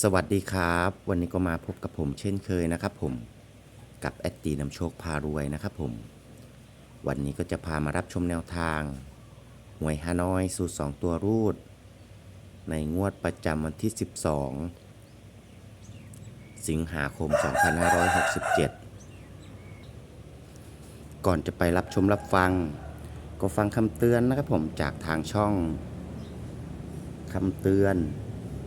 สวัสดีครับ วันนี้ก็มาพบกับผมเช่นเคยนะครับผมกับแอดตีนำโชคพารวยนะครับผม วันนี้ก็จะพามารับชมแนวทางหวยฮานอยสูตร 2 ตัวรูด ในงวดประจำวันที่ 12 สิงหาคม 2567 ก่อนจะไปรับชมรับฟัง ก็ฟังคำเตือนนะครับผมจากทางช่องคำเตือน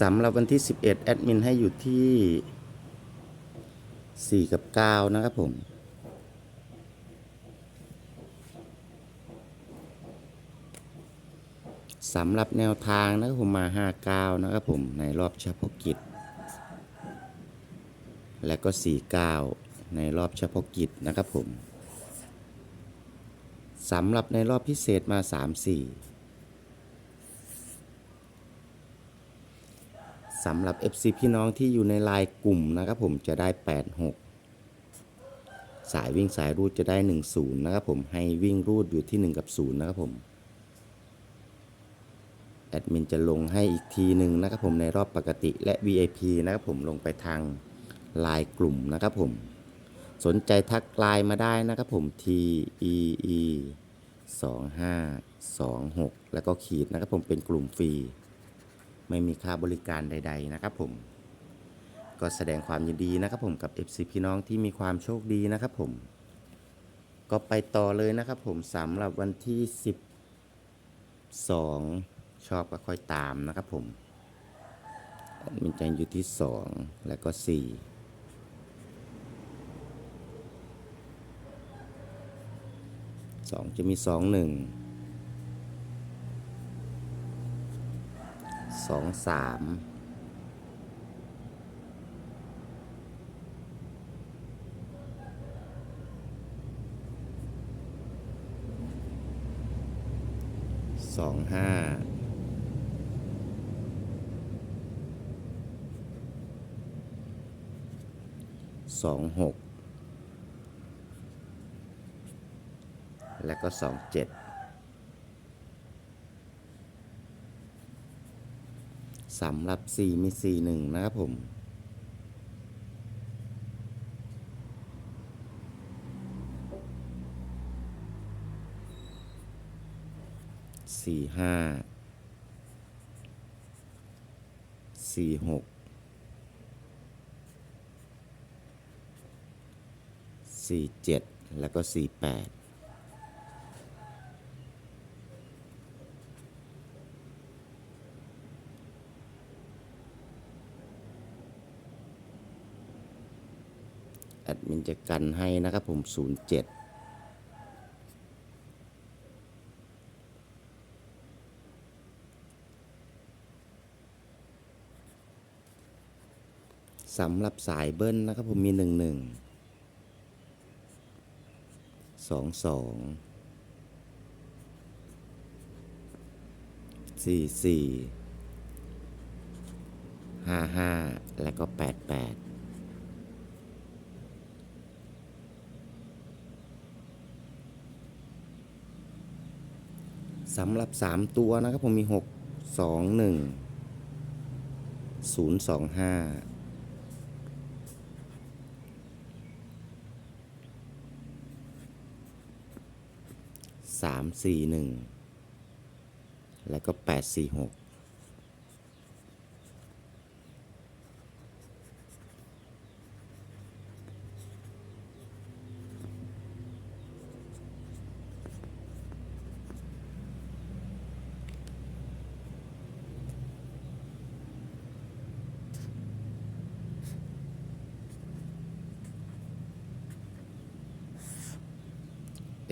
สำหรับวันที่ 11 แอดมินให้อยู่ที่ 4 กับ 9 นะครับผม สำหรับแนวทางนะครับผมมา 59 นะครับผม ในรอบเฉพาะกิจ และก็ 49 ในรอบเฉพาะกิจนะครับผม สำหรับในรอบพิเศษมา 3 สำหรับ FC พี่น้องที่อยู่ในไลน์กลุ่มนะครับผมจะได้ 86 สายวิ่งสายรูดจะได้ 10 นะครับผมให้วิ่งรูดอยู่ที่ 1 กับ 0 นะครับผมแอดมินจะลงให้อีกทีหนึ่งนะครับผมในรอบปกติและ VIP นะครับผมลงไปทางไลน์กลุ่มนะครับผม สนใจทักไลน์มาได้นะครับผม T E E 2526 แล้วก็ขีดนะครับผมเป็นกลุ่มฟรี ไม่มีค่าบริการใด ๆ นะครับ ผม ก็แสดงความยินดีนะครับ ผมกับ FC พี่น้องที่มีความโชคดีนะครับ ผม ก็ไปต่อเลยนะครับ ผมสำหรับวันที่ 12 ชอบก็ค่อยตามนะครับผมมันจอยู่ที่ 2 แล้วก็4 2จะมี2 1 สองสามสองห้าสองหกและก็สองเจ็ด สำหรับ 4 มี 4 1 นะครับผม สี่ห้า สี่หก สี่เจ็ด แล้วก็สี่แปด แอดมินจะกันให้นะครับผม 07สำหรับสายเบิ้ลนะครับผมมี 11 22 44 55 และก็ 88 สำหรับ 3 ตัวนะครับผมมี 6 2 1 025สามสี่หนึ่งแล้วก็แปดสี่หก